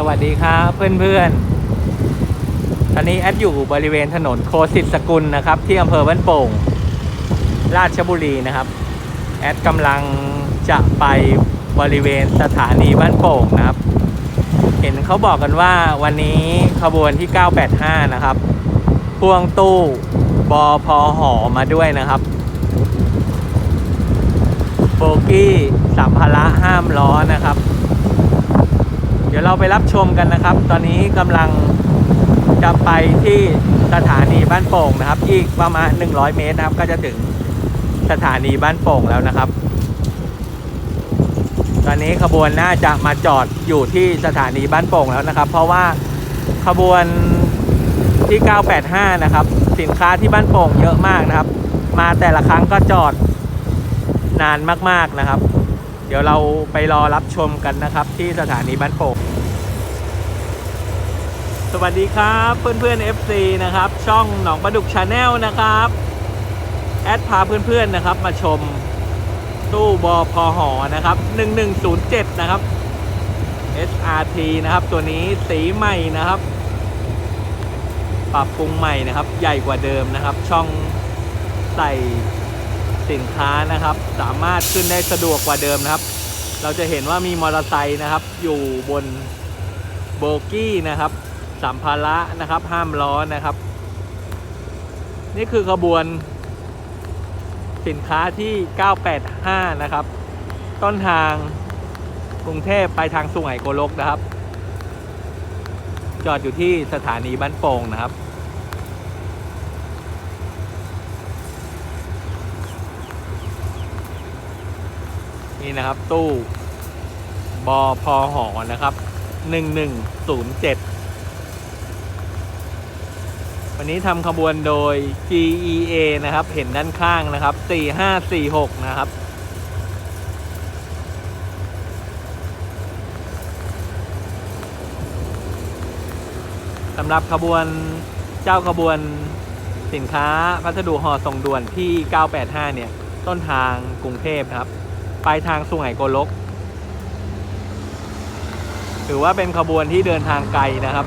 สวัสดีครับเพื่อนๆ ตอนนี้แอดอยู่บริเวณถนนโคสิตสกุลนะครับ ที่อำเภอบ้านโป่ง ราชบุรีนะครับ แอดกำลังจะไปบริเวณสถานีบ้านโป่งนะครับ เห็นเขาบอกกันว่าวันนี้ขบวนที่ 985 นะครับพ่วงตู้บอพอหอมาด้วยนะครับโบกี้สัมภาระห้ามล้อนะครับ เราไปรับชมกันนะครับ ตอนนี้กำลังจะไปที่สถานีบ้านโป่งนะครับ อีกประมาณ 100 เมตรนะครับ ก็จะถึงสถานีบ้านโป่งแล้วนะครับ ตอนนี้ขบวนน่าจะมาจอดอยู่ที่สถานีบ้านโป่งแล้วนะครับ เพราะว่าขบวนที่ 985 นะครับ สินค้าที่บ้านโป่งเยอะมากนะครับ มาแต่ละครั้งก็จอดนานมากๆนะครับ เดี๋ยวเราไปรอรับชมกันนะครับ ที่สถานีบ้านโป่งสวัสดีครับเพื่อนๆ FC นะครับ ช่องหนองประดุกชาแนลนะครับ แอดพาเพื่อนๆนะครับ มาชมตู้บอพอหอนะครับ 1107 นะครับ SRT นะครับ ตัวนี้สีใหม่นะครับ ปรับปรุงใหม่นะครับ ใหญ่กว่าเดิมนะครับ ช่องใส่ สินค้านะครับ สามารถขึ้นได้สะดวกกว่าเดิมนะครับ เราจะเห็นว่ามีมอเตอร์ไซค์นะครับ อยู่บนโบกี้นะครับ สัมภาระนะครับ ห้ามล้อนะครับ นี่คือขบวนสินค้าที่ 985 นะครับ ต้นทางกรุงเทพไปทางสุไหงโกลกนะครับ จอดอยู่ที่สถานีบ้านโป่งนะครับ นี่นะครับตู้บอพอหอนะครับ1107วันนี้ทำขบวนโดย GEA นะครับ เห็นด้านข้างนะครับ4546นะครับ สำหรับขบวนเจ้าขบวนสินค้าพัสดุห่อส่งด่วนที่ 985 เนี่ย ต้นทางกรุงเทพครับ ปลายทางสุไหงโกลก ถือว่าเป็นขบวนที่เดินทางไกลนะครับ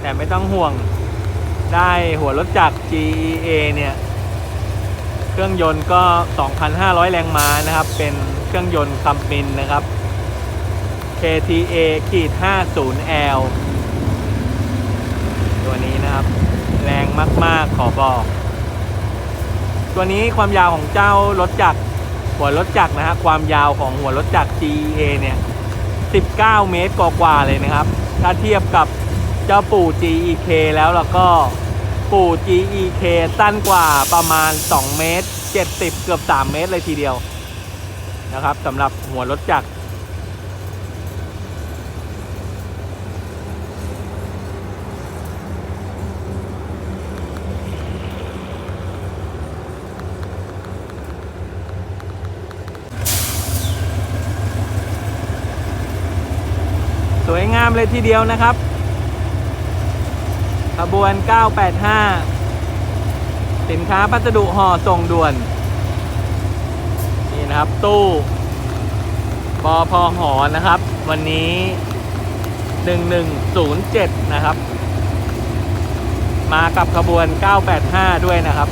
แต่ไม่ต้องห่วงได้หัวรถจักร GEA เนี่ย เครื่องยนต์ก็ 2,500 แรงม้านะครับ เป็นเครื่องยนต์คัมมินนะครับ KTA ขีด 50L ตัวนี้นะครับ แรง มาก ๆ ขอบอก ตัวนี้ความยาวของเจ้ารถจักรหัวรถจักรนะฮะความยาวของหัวรถจักร GEA เนี่ย 19 เมตรกว่าๆเลยนะครับ ถ้าเทียบกับเจ้าปู่ GEK แล้วแล้วก็ปู่ GEK สั้นกว่าประมาณ 2 เมตร 70 เกือบ 3 เมตรเลยทีเดียวนะครับสำหรับหัวรถจักร สวยงามเลยทีเดียวนะครับ ขบวน 985 สินค้าพัสดุห่อส่งด่วน นี่นะครับ ตู้ปอพอหอนะครับ วันนี้ 1107 นะครับ มากับขบวน 985 ด้วยนะครับ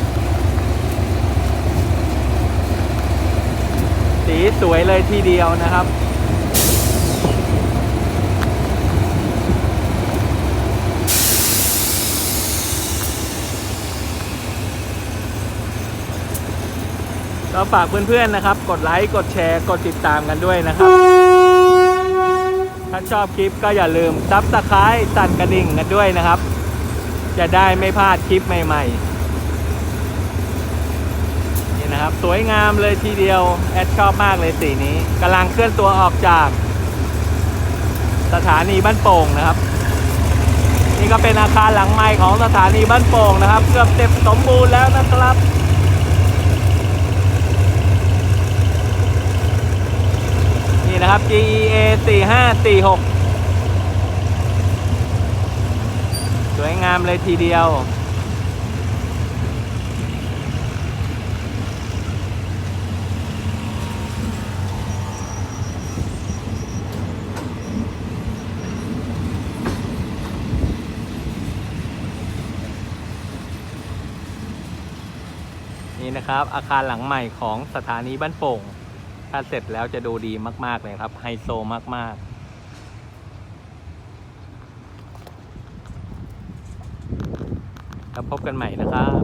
สีสวยเลยทีเดียวนะครับ ก็ฝากเพื่อนๆนะครับ กดไลค์กดแชร์กดติดตามกันด้วยนะครับ ถ้าชอบคลิปก็อย่าลืมซับสไครต์สั่นกระดิ่งกันด้วยนะครับ จะได้ไม่พลาดคลิปใหม่ ๆ นี่นะครับ สวยงามเลยทีเดียว แอดชอบมากเลยสีนี้กำลังเคลื่อนตัวออกจาก สถานีบ้านโป่งนะครับนี่ก็เป็นอาคารหลังใหม่ของสถานีบ้านโป่งนะครับ เกือบเสร็จสมบูรณ์แล้วนะครับ ครับ GEA 4546 สวยงามเลยทีเดียว นี่นะครับอาคารหลังใหม่ของสถานีบ้านโป่ง ถ้าเสร็จแล้วจะดูดีมากๆเลยครับ ไฮโซมากๆแล้วพบกันใหม่นะครับ